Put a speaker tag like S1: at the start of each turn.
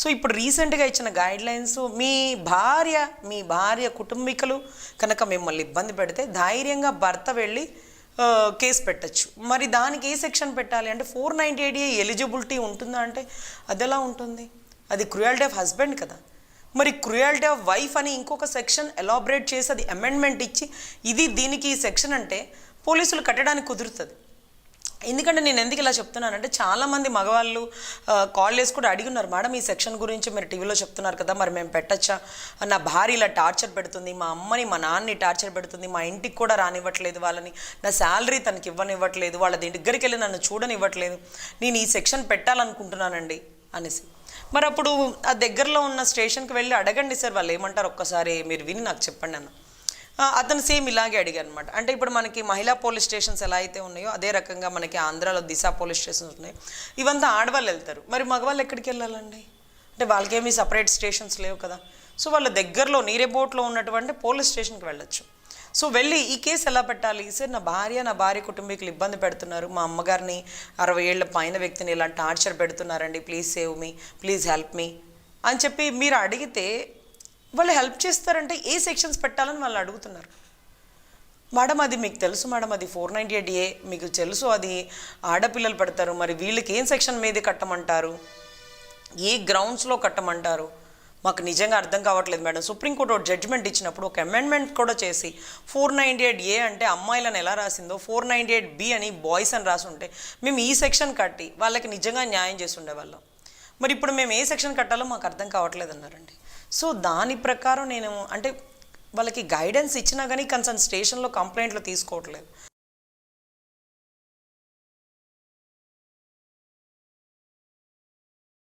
S1: So ఇప్పుడు రీసెంట్గా ఇచ్చిన గైడ్లైన్స్ మీ భార్య మీ భార్య కుటుంబీకులు కనుక మిమ్మల్ని ఇబ్బంది పెడితే ధైర్యంగా భర్త వెళ్ళి కేసు పెట్టచ్చు. మరి దానికి ఏ సెక్షన్ పెట్టాలి? అంటే ఫోర్ నైంటీ ఎయిట్ ఎలిజిబిలిటీ ఉంటుందా? అంటే అది ఎలా ఉంటుంది? అది క్రుయాలిటీ ఆఫ్ హస్బెండ్ కదా. మరి క్రుయాలిటీ ఆఫ్ వైఫ్ అని ఇంకొక సెక్షన్ ఎలాబరేట్ చేసి అది అమెండ్మెంట్ ఇచ్చి ఇది దీనికి ఈ సెక్షన్ అంటే పోలీసులు కట్టడానికి కుదురుతుంది. ఎందుకంటే నేను ఎందుకు ఇలా చెప్తున్నానంటే చాలామంది మగవాళ్ళు కాల్ చేసి కూడా అడిగి ఉన్నారు మేడం ఈ సెక్షన్ గురించి మీరు టీవీలో చెప్తున్నారు కదా మరి మేము పెట్టచ్చా? నా భార్య ఇలా టార్చర్ పెడుతుంది మా అమ్మని మా నాన్నని టార్చర్ పెడుతుంది మా ఇంటికి కూడా రానివ్వట్లేదు వాళ్ళని నా శాలరీ తనకి ఇవ్వనివ్వట్లేదు వాళ్ళ దగ్గరికి వెళ్ళి నన్ను చూడనివ్వట్లేదు నేను ఈ సెక్షన్ పెట్టాలనుకుంటున్నానండి అనేసి. మరి అప్పుడు ఆ దగ్గరలో ఉన్న స్టేషన్కి వెళ్ళి అడగండి సార్ వాళ్ళు ఏమంటారు? ఒక్కసారి మీరు విని నాకు చెప్పండి అన్న. అతను సేమ్ ఇలాగే అడిగారు అనమాట అంటే ఇప్పుడు మనకి మహిళా పోలీస్ స్టేషన్స్ ఎలా అయితే ఉన్నాయో అదే రకంగా మనకి ఆంధ్రాలో దిశ పోలీస్ స్టేషన్స్ ఉన్నాయి. ఇవంతా ఆడవాళ్ళు వెళ్తారు. మరి మగవాళ్ళు ఎక్కడికి వెళ్ళాలండి? అంటే వాళ్ళకేమీ సపరేట్ స్టేషన్స్ లేవు కదా. సో వాళ్ళ దగ్గరలో నీరే బోట్లో ఉన్నటువంటి పోలీస్ స్టేషన్కి వెళ్ళొచ్చు. సో వెళ్ళి ఈ కేసు ఎలా పెట్టాలి? సార్ నా భార్య నా భార్య కుటుంబీకులు ఇబ్బంది పెడుతున్నారు. మా అమ్మగారిని అరవై ఏళ్ళ పైన వ్యక్తిని ఇలా టార్చర్ పెడుతున్నారండి. Please save me please help me అని చెప్పి మీరు అడిగితే వాళ్ళు హెల్ప్ చేస్తారంటే ఏ సెక్షన్స్ పెట్టాలని వాళ్ళు అడుగుతున్నారు. మేడం అది మీకు తెలుసు మేడం అది ఫోర్ నైంటీ ఎయిట్ ఏ మీకు తెలుసు అది ఆడపిల్లలు పెడతారు మరి వీళ్ళకి ఏం సెక్షన్ మీద కట్టమంటారు? ఏ గ్రౌండ్స్లో కట్టమంటారు? మాకు నిజంగా అర్థం కావట్లేదు మేడం. సుప్రీంకోర్టు ఒక జడ్జ్మెంట్ ఇచ్చినప్పుడు ఒక అమెండ్మెంట్ కూడా చేసి ఫోర్ నైంటీ ఎయిట్ ఏ అంటే అమ్మాయిలను ఎలా రాసిందో ఫోర్ నైంటీ ఎయిట్ బి అని బాయ్స్ అని రాసి ఉంటే మేము ఈ సెక్షన్ కట్టి వాళ్ళకి నిజంగా న్యాయం చేసి ఉండేవాళ్ళం. మరి ఇప్పుడు మేము ఏ సెక్షన్ కట్టాలో మాకు అర్థం కావట్లేదు అన్నారండి. సో దాని ప్రకారం నేను అంటే వాళ్ళకి గైడెన్స్ ఇచ్చినా కానీ కన్సర్న్ స్టేషన్లో కంప్లైంట్లు తీసుకోవట్లేదు.